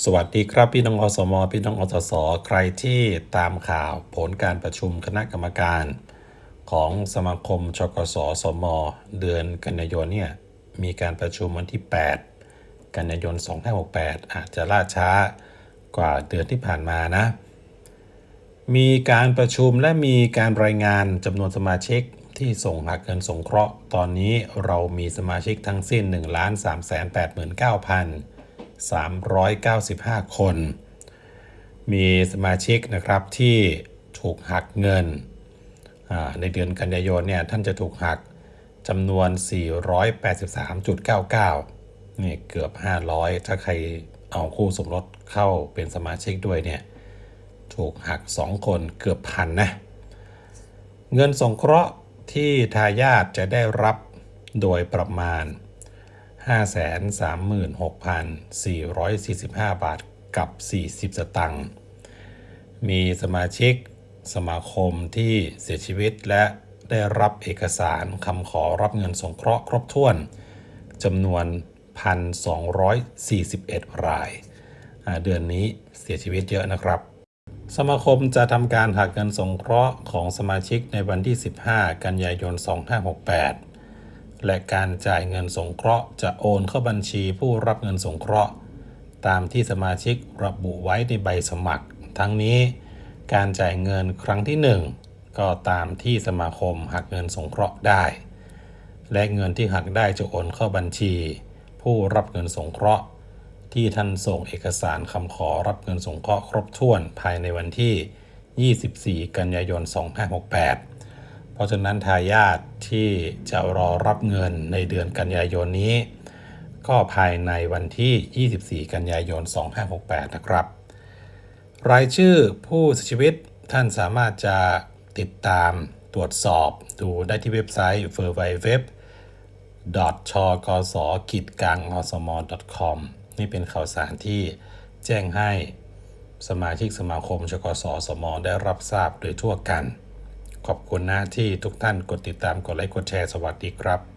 สวัสดีครับพี่น้องอสม พี่น้องอสส ใครที่ตามข่าวผลการประชุมคณะกรรมการ ของสมาคมชกสสม เดือนกันยายนเนี่ยมีการประชุมวันที่ 8 กันยายน 2568 อาจจะล่าช้ากว่าเดือนที่ผ่านมานะ มีการประชุมและมีการรายงานจำนวนสมาชิกที่ส่งหักเงินสงเคราะห์ ตอนนี้เรามีสมาชิกทั้งสิ้น 1 3 8 9 395 คน มีสมาชิกนะครับที่ถูกหักเงิน ในเดือนกันยายนเนี่ยท่านจะถูกหักจำนวน 483.99 นี่เกือบ 500 ถ้าใครเอาคู่สมรสเข้าเป็นสมาชิกด้วยเนี่ยถูกหัก 2 คนเกือบพันนะ เงินสงเคราะห์ที่ทายาทจะได้รับโดยประมาณ 536,445 บาทกับ 40 สตังค์ มีสมาชิกสมาคมที่เสียชีวิตและได้รับเอกสารคำขอรับเงินสงเคราะห์ครบถ้วนจำนวน 1,241 รายอ่าเดือนนี้เสียชีวิตเยอะนะครับ สมาคมจะทำการหักเงินสงเคราะห์ของสมาชิกในวันที่ 15 กันยายน 2568 และการจ่ายเงินสงเคราะห์ จะโอนเข้าบัญชีผู้รับเงินสงเคราะห์ ตามที่สมาชิกระบุไว้ในใบสมัคร ทั้งนี้ การจ่ายเงินครั้งที่ 1 ก็ตามที่สมาคมหักเงินสงเคราะห์ได้ และเงินที่หักได้จะโอนเข้าบัญชี ผู้รับเงินสงเคราะห์ ที่ท่านส่งเอกสารคำขอรับเงินสงเคราะห์ครบถ้วนภายในวันที่ 24 กันยายน 2568 เพราะฉะนั้นทายาทที่จะรอรับเงินในเดือนกันยายนนี้ ก็ภายในวันที่ 24 กันยายน 2568 นะครับ รายชื่อผู้เสียชีวิตท่านสามารถจะติดตามตรวจสอบดูได้ที่เว็บไซต์ w w w ชกสกิจกลางอสม .com นี่เป็นข่าวสารที่แจ้งให้สมาชิกสมาคมชกสสม ได้รับทราบโดยทั่วกัน ขอบคุณนะที่ทุกท่านกดติดตามกดไลค์กดแชร์สวัสดีครับ